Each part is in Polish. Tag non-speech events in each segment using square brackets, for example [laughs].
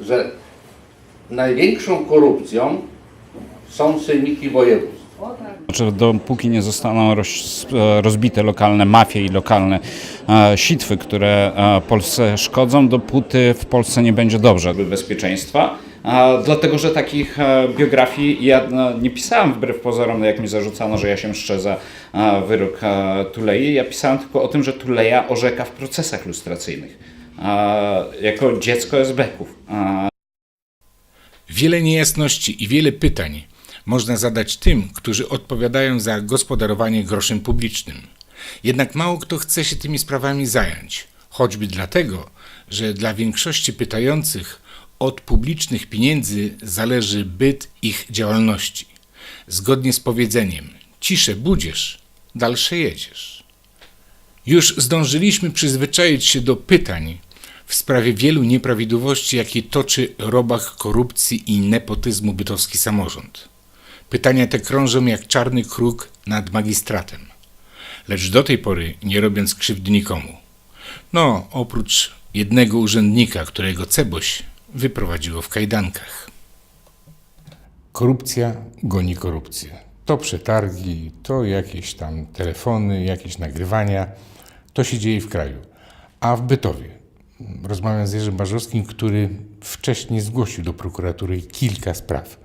że największą korupcją są sejmiki województw. Znaczy, dopóki nie zostaną roz, rozbite lokalne mafie i lokalne e, sitwy, które e, Polsce szkodzą, dopóty w Polsce nie będzie dobrze bezpieczeństwa. E, dlatego, że takich e, biografii ja e, nie pisałem wbrew pozorom, jak mi zarzucano, że ja się mszczę za e, wyrok e, Tulei. Ja pisałem tylko o tym, że Tuleja orzeka w procesach lustracyjnych. Jako dziecko esbeków. E, Wiele niejasności i wiele pytań można zadać tym, którzy odpowiadają za gospodarowanie groszem publicznym. Jednak mało kto chce się tymi sprawami zająć, choćby dlatego, że dla większości pytających od publicznych pieniędzy zależy byt ich działalności. Zgodnie z powiedzeniem: ciszę budziesz, dalsze jedziesz. Już zdążyliśmy przyzwyczaić się do pytań w sprawie wielu nieprawidłowości, jakie toczy robach korupcji i nepotyzmu bytowski samorząd. Pytania te krążą jak czarny kruk nad magistratem, lecz do tej pory nie robiąc krzywdy nikomu. No, oprócz jednego urzędnika, którego Ceboś wyprowadziło w kajdankach. Korupcja goni korupcję. To przetargi, to jakieś tam telefony, jakieś nagrywania. To się dzieje w kraju. A w Bytowie rozmawiam z Jerzym Barzowskim, który wcześniej zgłosił do prokuratury kilka spraw.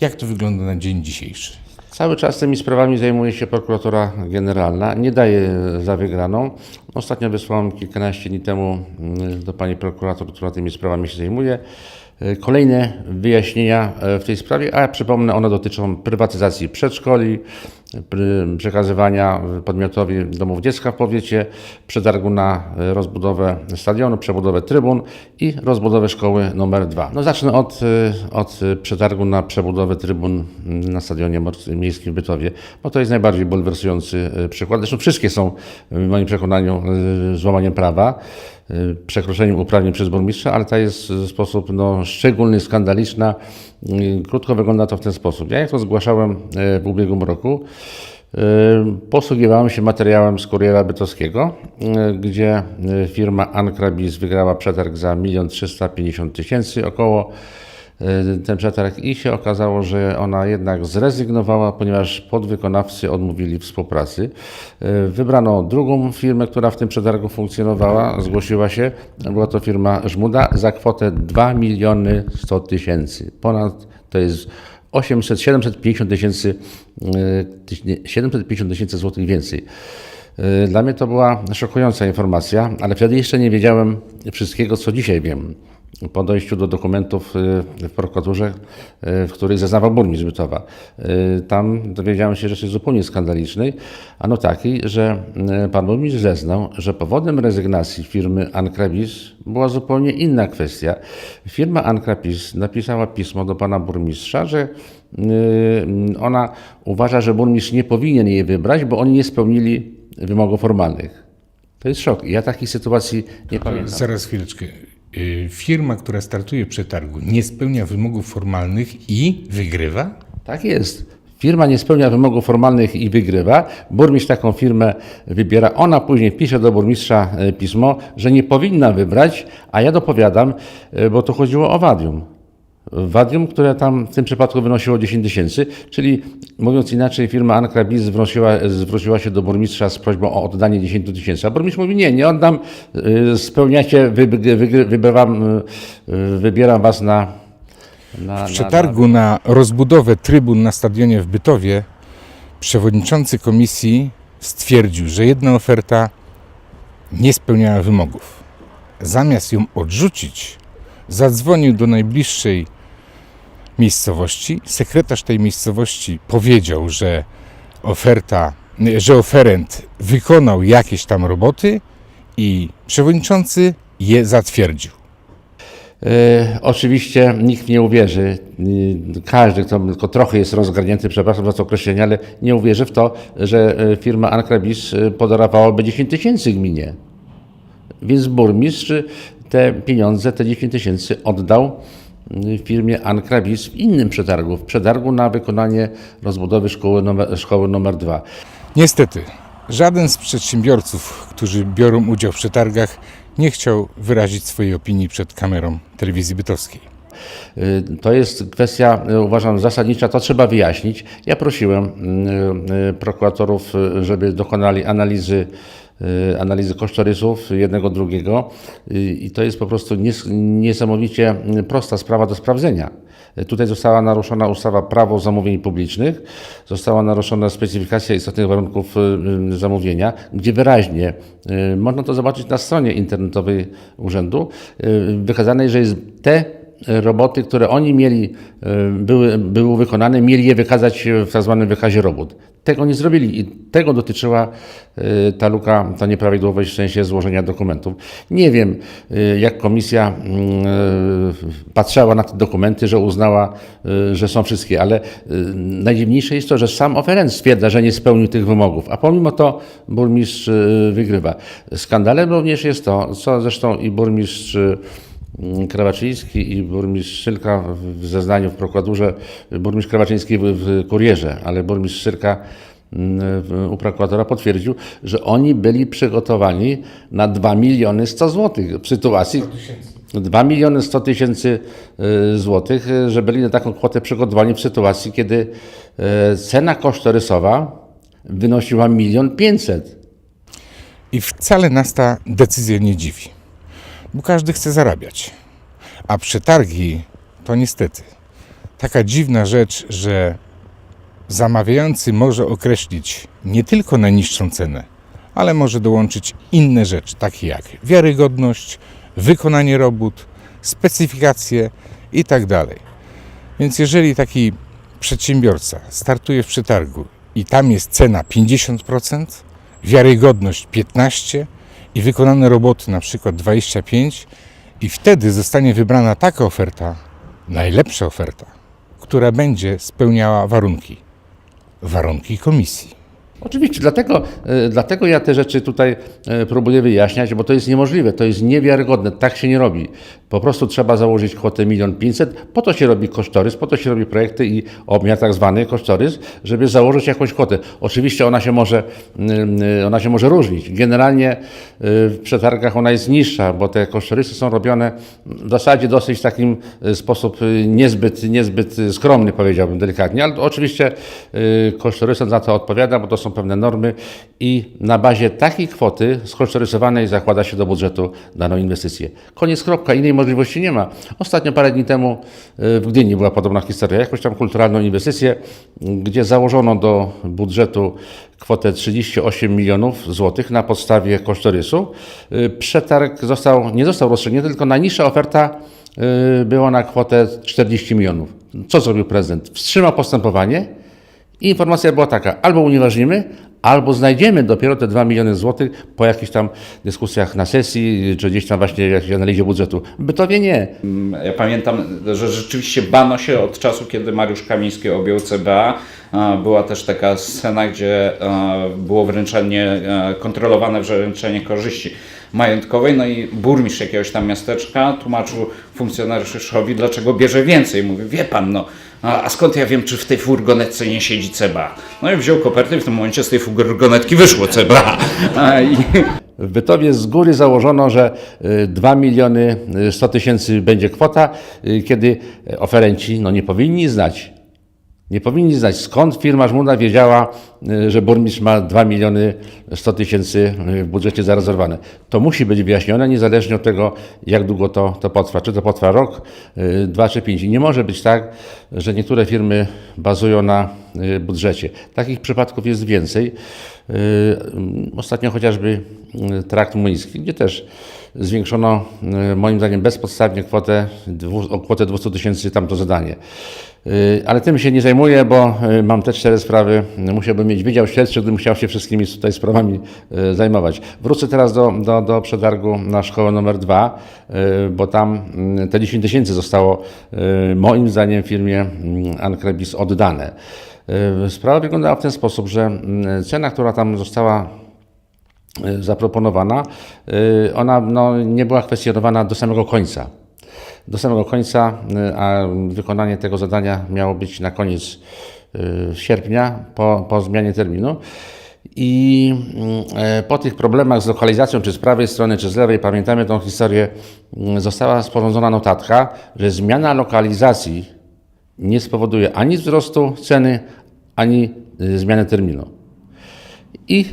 Jak to wygląda na dzień dzisiejszy? Cały czas tymi sprawami zajmuje się prokuratura generalna. Nie daje za wygraną. Ostatnio wysłałem kilkanaście dni temu mm, do pani prokurator, która tymi sprawami się zajmuje. e, Kolejne wyjaśnienia e, w tej sprawie, a ja przypomnę, one dotyczą prywatyzacji przedszkoli, pr- przekazywania podmiotowi domów dziecka w powiecie, przetargu na e, rozbudowę stadionu, przebudowę trybun i rozbudowę szkoły numer dwa. No zacznę od, e, od przetargu na przebudowę trybun na stadionie miejskim w Bytowie, bo to jest najbardziej bulwersujący e, przykład. Zresztą wszystkie są w moim przekonaniu złamaniem prawa przekroczeniem uprawnień przez burmistrza, ale ta jest w sposób no, szczególny, skandaliczna. Y, Krótko wygląda to w ten sposób. Ja jak to zgłaszałem y, w ubiegłym roku, y, posługiwałem się materiałem z Kuriera Bytowskiego, y, gdzie y, firma Ankrabis wygrała przetarg za 1 350 tysięcy około y, przetarg i się okazało, że ona jednak zrezygnowała, ponieważ podwykonawcy odmówili współpracy. Y, Wybrano drugą firmę, która w tym przetargu funkcjonowała, zgłosiła się. Była to firma Żmuda za kwotę 2 miliony 100 tysięcy. Ponad to jest 800, 750 tysięcy, y, tyś- nie, 750 tysięcy złotych więcej. Y, Dla mnie to była szokująca informacja, ale wtedy jeszcze nie wiedziałem wszystkiego, co dzisiaj wiem. Po dojściu do dokumentów y, w prokuraturze, y, w których zeznawał burmistrz Bytowa. Y, Tam dowiedziałem się rzeczy zupełnie skandalicznej, ano takiej, że pan burmistrz zeznał, że powodem rezygnacji firmy Ankrabis była zupełnie inna kwestia. Firma Ankrabis napisała pismo do pana burmistrza, że ona uważa, że burmistrz nie powinien jej wybrać, bo oni nie spełnili wymogów formalnych. To jest szok. Ja takich sytuacji nie pamiętam. Zaraz chwileczkę. Y, Firma, która startuje w przetargu, nie spełnia wymogów formalnych i wygrywa? Tak jest. Firma nie spełnia wymogów formalnych i wygrywa. Burmistrz taką firmę wybiera. Ona później pisze do burmistrza e, pismo, że nie powinna wybrać, a ja dopowiadam, e, bo to chodziło o wadium. Wadium, które tam w tym przypadku wynosiło 10 tysięcy, czyli mówiąc inaczej, firma Ankrabis zwróciła, zwróciła się do burmistrza z prośbą o oddanie 10 tysięcy, a burmistrz mówi, nie, nie oddam, y, spełniacie, wy, wy, wybieram, y, wybieram was na... na W przetargu na rozbudowę trybun na stadionie w Bytowie przewodniczący komisji stwierdził, że jedna oferta nie spełniała wymogów. Zamiast ją odrzucić, zadzwonił do najbliższej miejscowości. Sekretarz tej miejscowości powiedział, że oferta, że oferent wykonał jakieś tam roboty i przewodniczący je zatwierdził. E, oczywiście nikt nie uwierzy, y, każdy, kto tylko trochę jest rozgarnięty, przepraszam za to określenie, ale nie uwierzy w to, że e, firma Ankrabis e, podarowałaby 10 tysięcy gminie. Więc burmistrz te pieniądze, te 10 tysięcy oddał y, firmie Ankrabis w innym przetargu, w przetargu na wykonanie rozbudowy szkoły numer, szkoły numer 2. Niestety, żaden z przedsiębiorców, którzy biorą udział w przetargach, nie chciał wyrazić swojej opinii przed kamerą telewizji bytowskiej. Y, To jest kwestia, y, uważam, zasadnicza, to trzeba wyjaśnić. Ja prosiłem y, prokuratorów, żeby dokonali analizy, analizy kosztorysów jednego, drugiego i to jest po prostu nies- niesamowicie prosta sprawa do sprawdzenia. Tutaj została naruszona ustawa Prawo zamówień publicznych, została naruszona specyfikacja istotnych warunków zamówienia, gdzie wyraźnie można to zobaczyć na stronie internetowej urzędu, wykazane, że jest te roboty, które oni mieli, e, były, były wykonane, mieli je wykazać w tak zwanym wykazie robót. Tego nie zrobili i tego dotyczyła e, ta luka, ta nieprawidłowość w sensie złożenia dokumentów. Nie wiem, e, jak komisja mm, patrzała na te dokumenty, że uznała, że są wszystkie, ale najdziwniejsze jest to, że sam oferent stwierdza, że nie spełnił tych wymogów, a pomimo to burmistrz wygrywa. Skandalem również jest to, co zresztą i burmistrz Krawaczyński i burmistrz Szylka w zeznaniu w prokuraturze, burmistrz Krawaczyński w, w kurierze, ale burmistrz Szylka mm, u prokuratora potwierdził, że oni byli przygotowani na 2 miliony 100 złotych w sytuacji 2 miliony 100 tysięcy y, złotych, że byli na taką kwotę przygotowani w sytuacji, kiedy y, cena kosztorysowa wynosiła milion 500. I wcale nas ta decyzja nie dziwi, bo każdy chce zarabiać. A przetargi to niestety taka dziwna rzecz, że zamawiający może określić nie tylko najniższą cenę, ale może dołączyć inne rzeczy, takie jak wiarygodność, wykonanie robót, specyfikacje itd. Więc jeżeli taki przedsiębiorca startuje w przetargu i tam jest cena 50%, wiarygodność 15% i wykonane roboty na przykład 25% i wtedy zostanie wybrana taka oferta, najlepsza oferta, która będzie spełniała warunki, warunki komisji. Oczywiście, dlatego, e, dlatego ja te rzeczy tutaj e, próbuję wyjaśniać, bo to jest niemożliwe, to jest niewiarygodne, tak się nie robi. Po prostu trzeba założyć kwotę 1 500 po to się robi kosztorys, po to się robi projekty i obmiar tak zwany kosztorys, żeby założyć jakąś kwotę. Oczywiście ona się może, mm, e, ona się może różnić. Generalnie w przetargach ona jest niższa, bo te kosztorysy są robione w zasadzie dosyć w takim sposób niezbyt, niezbyt skromny, powiedziałbym delikatnie, ale oczywiście kosztorysem za to odpowiada, bo to są pewne normy i na bazie takiej kwoty skosztorysowanej zakłada się do budżetu daną inwestycję. Koniec, kropka, innej możliwości nie ma. Ostatnio parę dni temu e, w Gdyni była podobna historia, jakąś tam kulturalną inwestycję, gdzie założono do budżetu kwotę 38 milionów złotych na podstawie kosztorysu. E, Przetarg został, nie został rozstrzygnięty, tylko najniższa oferta e, była na kwotę 40 milionów. Co zrobił prezydent? Wstrzymał postępowanie informacja była taka, albo unieważnimy, albo znajdziemy dopiero te 2 miliony złotych po jakichś tam dyskusjach na sesji, czy gdzieś tam właśnie jakiejś analizie budżetu. Bytowie nie. Ja pamiętam, że rzeczywiście bano się od czasu, kiedy Mariusz Kamiński objął CBA. Była też taka scena, gdzie było wręczenie, kontrolowane wręczenie korzyści majątkowej, no i burmistrz jakiegoś tam miasteczka tłumaczył funkcjonariuszowi, dlaczego bierze więcej. Mówi, wie pan, no, a, skąd ja wiem, czy w tej furgonetce nie siedzi CBA? No i wziął kopertę i w tym momencie z tej furgonetki wyszło CBA. [laughs] A, i, W Bytowie z góry założono, że y, 2 miliony y, 100 tysięcy będzie kwota, y, kiedy oferenci no, nie powinni znać. Nie powinni znać skąd firma Żmuna wiedziała, y, że burmistrz ma 2 miliony 100 tysięcy y, w budżecie zarezerwowane. To musi być wyjaśnione, niezależnie od tego, jak długo to, to potrwa. Czy to potrwa rok, y, dwa czy pięć. I nie może być tak, że niektóre firmy bazują na budżecie. Takich przypadków jest więcej. Ostatnio chociażby trakt młyński, gdzie też zwiększono moim zdaniem bezpodstawnie kwotę, o kwotę 200 tysięcy tamto zadanie. Y, Ale tym się nie zajmuję, bo y, mam te cztery sprawy. Musiałbym mieć wydział śledczy, gdybym chciał się wszystkimi tutaj sprawami y, zajmować. Wrócę teraz do, do, do przetargu na szkołę numer dwa, bo tam te 10 tysięcy zostało moim zdaniem firmie mm, Ankrebis oddane. Sprawa wyglądała w ten sposób, że cena, która tam została zaproponowana, ona no, nie była kwestionowana do samego końca. Do samego końca, y, a wykonanie tego zadania miało być na koniec y, sierpnia po, po zmianie terminu. I mm, e, po tych problemach z lokalizacją, czy z prawej strony, czy z lewej, pamiętamy tą historię, mm, została sporządzona notatka, że zmiana lokalizacji nie spowoduje ani wzrostu ceny, ani y, zmiany terminu. I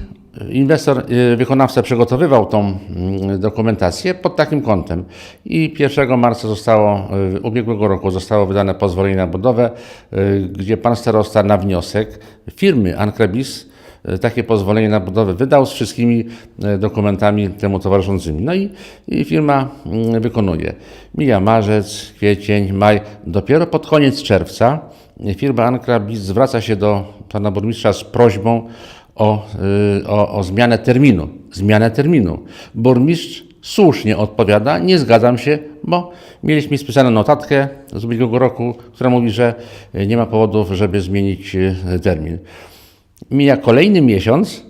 inwestor, y, wykonawca przygotowywał tą mm, dokumentację pod takim kątem. I 1 marca zostało, y, ubiegłego roku zostało wydane pozwolenie na budowę, y, gdzie pan starosta na wniosek firmy Ankrebis y, takie pozwolenie na budowę wydał z wszystkimi dokumentami temu towarzyszącymi. No i, i firma mm, wykonuje. Mija marzec, kwiecień, maj. Dopiero pod koniec czerwca firma Ankrebis zwraca się do pana burmistrza z prośbą o, y, o, o zmianę terminu. Zmianę terminu. Burmistrz słusznie odpowiada, nie zgadzam się, bo mieliśmy spisaną notatkę z ubiegłego roku, która mówi, że y, nie ma powodów, żeby zmienić y, termin. Mija kolejny miesiąc,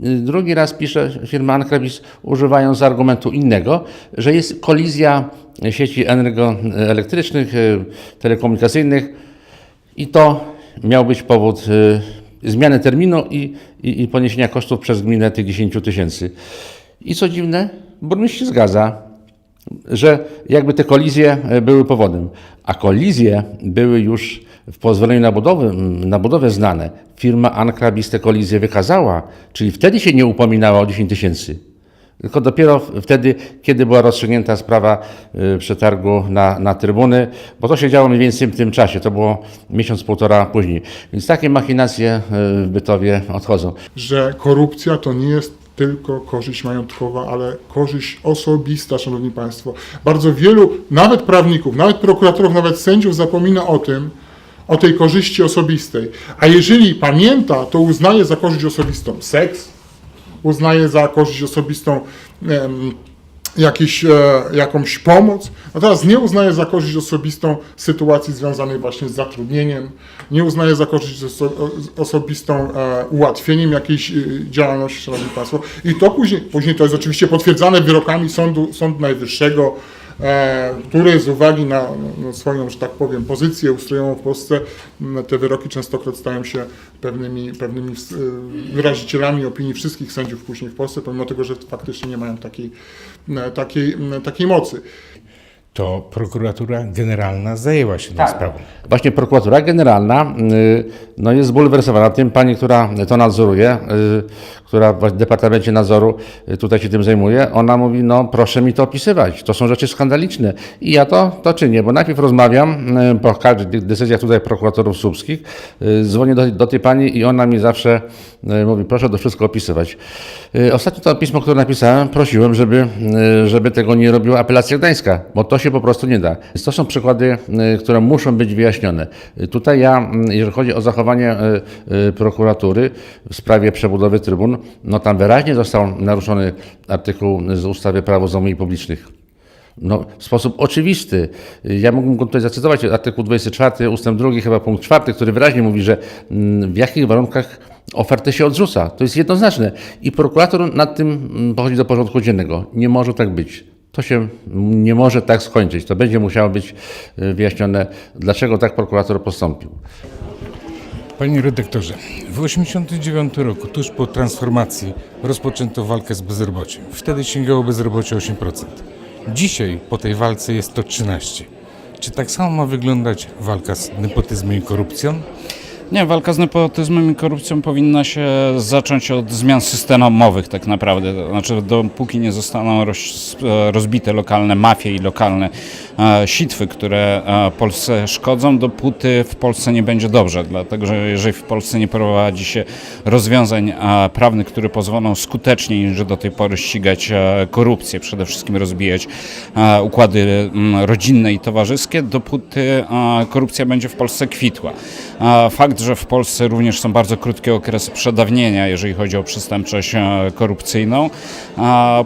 drugi raz pisze firma Ankrebis, używając argumentu innego, że jest kolizja sieci energoelektrycznych, telekomunikacyjnych i to miał być powód zmiany terminu i, i, i poniesienia kosztów przez gminę tych 10 tysięcy. I co dziwne, burmistrz się zgadza, że jakby te kolizje e, były powodem. A kolizje były już w pozwoleniu na budowę, na budowę znane. Firma Ankrabis te kolizje wykazała, czyli wtedy się nie upominała o 10 tysięcy. Tylko dopiero wtedy, kiedy była rozstrzygnięta sprawa y, przetargu na, na trybuny, bo to się działo mniej więcej w tym czasie, to było miesiąc, półtora później. Więc takie machinacje y, w Bytowie odchodzą. że korupcja to nie jest tylko korzyść majątkowa, ale korzyść osobista, Szanowni Państwo. Bardzo wielu, nawet prawników, nawet prokuratorów, nawet sędziów zapomina o tym, o tej korzyści osobistej. A jeżeli pamięta, to uznaje za korzyść osobistą seks, uznaje za korzyść osobistą jakiś, e, jakąś pomoc, natomiast nie uznaje za korzyść osobistą sytuacji związanej właśnie z zatrudnieniem, nie uznaje za korzyść oso, osobistą e, ułatwieniem jakiejś e, działalności, Szanowni Państwo. I to później, później to jest oczywiście potwierdzane wyrokami Sądu, Sądu Najwyższego, który z uwagi na, swoją, że tak powiem, pozycję ustrojową w Polsce, te wyroki częstokroć stają się pewnymi, pewnymi y, wyrazicielami opinii wszystkich sędziów później w Polsce, pomimo tego, że faktycznie nie mają takiej, takiej, takiej mocy. To prokuratura generalna zajęła się tą sprawą. Właśnie prokuratura generalna y, no jest zbulwersowana tym, pani, która to nadzoruje, y, która w Departamencie Nadzoru y, tutaj się tym zajmuje, ona mówi, no proszę mi to opisywać, to są rzeczy skandaliczne. I ja to, to czynię, bo najpierw rozmawiam po każdych decyzjach tutaj prokuratorów słupskich, dzwonię do, do tej pani i ona mi zawsze mówi, proszę to wszystko opisywać. Ostatnio to pismo, które napisałem, prosiłem, żeby, żeby tego nie robiła apelacja gdańska, bo to się po prostu nie da. To są przykłady, y, które muszą być wyjaśnione. Y, Tutaj ja, mm, jeżeli chodzi o zachowanie y, prokuratury w sprawie przebudowy trybun, no tam wyraźnie został naruszony artykuł z ustawy Prawo zamówień publicznych. No, w sposób oczywisty. Ja mógłbym go tutaj zacytować artykuł 24 ustęp 2, chyba punkt 4, który wyraźnie mówi, że mm, w jakich warunkach ofertę się odrzuca. To jest jednoznaczne. I prokurator nad tym mm, pochodzi do porządku dziennego. Nie może tak być. To się nie może tak skończyć. To będzie musiało być y, wyjaśnione, dlaczego tak prokurator postąpił. Panie redaktorze, w 1989 roku, tuż po transformacji, rozpoczęto walkę z bezrobociem. Wtedy sięgało bezrobocie 8%. Dzisiaj po tej walce jest to 13%. Czy tak samo ma wyglądać walka z nepotyzmem i korupcją? Nie, walka z nepotyzmem i korupcją powinna się zacząć od zmian systemowych tak naprawdę. Znaczy dopóki nie zostaną roz, rozbite lokalne mafie i lokalne e, sitwy, które e, Polsce szkodzą, dopóty w Polsce nie będzie dobrze. Dlatego, że jeżeli w Polsce nie prowadzi się rozwiązań e, prawnych, które pozwolą skuteczniej niż do tej pory ścigać e, korupcję, przede wszystkim rozbijać e, układy m, rodzinne i towarzyskie, dopóty e, korupcja będzie w Polsce kwitła. E, Fakt, że w Polsce również są bardzo krótkie okresy przedawnienia, jeżeli chodzi o przestępczość e, korupcyjną,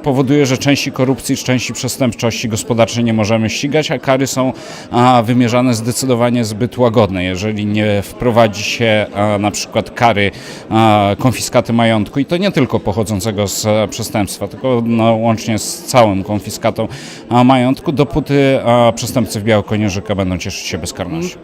powoduje, że części korupcji, części przestępczości gospodarczej nie możemy ścigać, a kary są wymierzane zdecydowanie zbyt łagodne. Jeżeli nie wprowadzi się na przykład kary konfiskaty majątku i to nie tylko pochodzącego z e, przestępstwa, tylko no, łącznie z całą konfiskatą majątku, dopóty przestępcy w Białokonierzyka będą cieszyć się bezkarnością.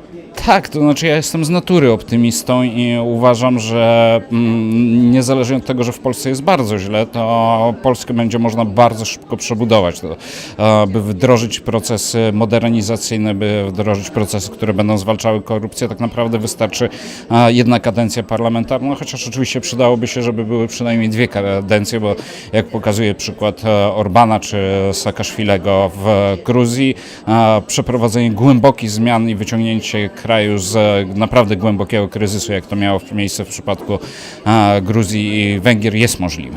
Tak, to znaczy ja jestem z natury optymistą i uważam, że mm, niezależnie od tego, że w Polsce jest bardzo źle, to Polskę będzie można bardzo szybko przebudować, to, e, by wdrożyć procesy modernizacyjne, by wdrożyć procesy, które będą zwalczały korupcję. Tak naprawdę wystarczy e, jedna kadencja parlamentarna, chociaż oczywiście przydałoby się, żeby były przynajmniej dwie kadencje, bo jak pokazuje przykład e, Orbana czy Saakaszwilego w Gruzji, przeprowadzenie głębokich zmian i wyciągnięcie kraju z e, naprawdę głębokiego kryzysu, jak to miało miejsce w przypadku Gruzji i Węgier, jest możliwe.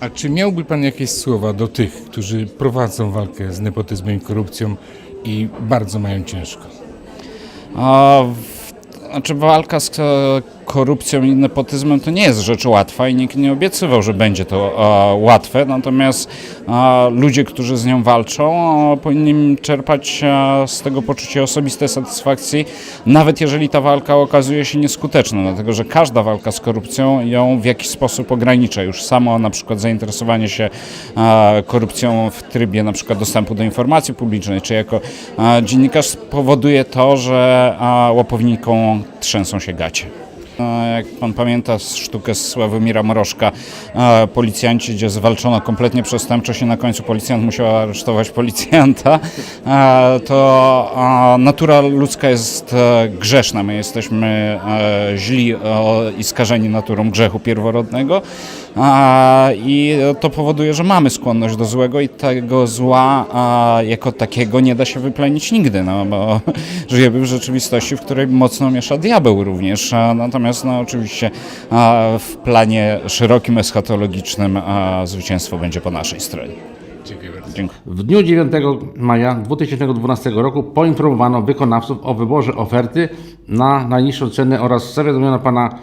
A czy miałby Pan jakieś słowa do tych, którzy prowadzą walkę z nepotyzmem i korupcją i bardzo mają ciężko? A znaczy walka z e, korupcją i nepotyzmem to nie jest rzecz łatwa i nikt nie obiecywał, że będzie to e, łatwe, natomiast e, ludzie, którzy z nią walczą, e, powinni czerpać e, z tego poczucie osobistej satysfakcji, nawet jeżeli ta walka okazuje się nieskuteczna, dlatego że każda walka z korupcją ją w jakiś sposób ogranicza. Już samo na przykład zainteresowanie się e, korupcją w trybie na przykład dostępu do informacji publicznej, czy jako e, dziennikarz powoduje to, że e, łapownikom trzęsą się gacie. E, Jak pan pamięta sztukę z Sławomira Morożka, e, policjanci, gdzie zwalczono kompletnie przestępczość i na końcu policjant musiał aresztować policjanta, to natura ludzka jest e, grzeszna. My jesteśmy e, źli i skażeni naturą grzechu pierworodnego i to powoduje, że mamy skłonność do złego i tego zła a, jako takiego nie da się wyplenić nigdy, no bo [laughs] żyjemy w rzeczywistości, w której mocno miesza diabeł również, a, natomiast no oczywiście a, w planie szerokim, eschatologicznym a, zwycięstwo będzie po naszej stronie. Dziękuję bardzo. Dziękuję. W dniu 9 maja 2012 roku poinformowano wykonawców o wyborze oferty na najniższą cenę oraz zawiadomiono pana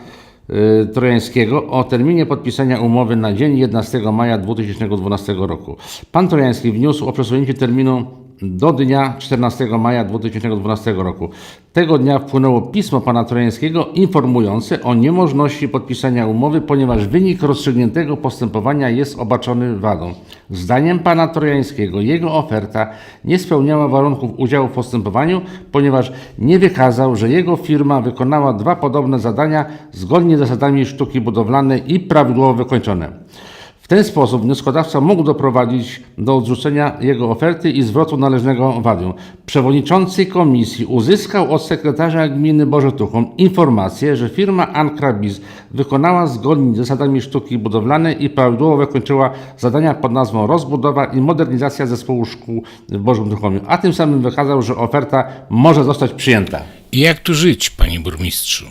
Trojańskiego o terminie podpisania umowy na dzień 11 maja 2012 roku. Pan Trojański wniósł o przesunięcie terminu do dnia 14 maja 2012 roku. Tego dnia wpłynęło pismo pana Trojańskiego informujące o niemożności podpisania umowy, ponieważ wynik rozstrzygniętego postępowania jest obarczony wadą. Zdaniem pana Trojańskiego jego oferta nie spełniała warunków udziału w postępowaniu, ponieważ nie wykazał, że jego firma wykonała dwa podobne zadania zgodnie z zasadami sztuki budowlanej i prawidłowo wykończone. Ten sposób wnioskodawca mógł doprowadzić do odrzucenia jego oferty i zwrotu należnego wadium. Przewodniczący komisji uzyskał od sekretarza gminy Bożetuchom informację, że firma Ankrabis wykonała zgodnie z zasadami sztuki budowlanej i prawidłowo wykończyła zadania pod nazwą rozbudowa i modernizacja zespołu szkół w Bożym Tuchomiu, a tym samym wykazał, że oferta może zostać przyjęta. I jak tu żyć, panie burmistrzu?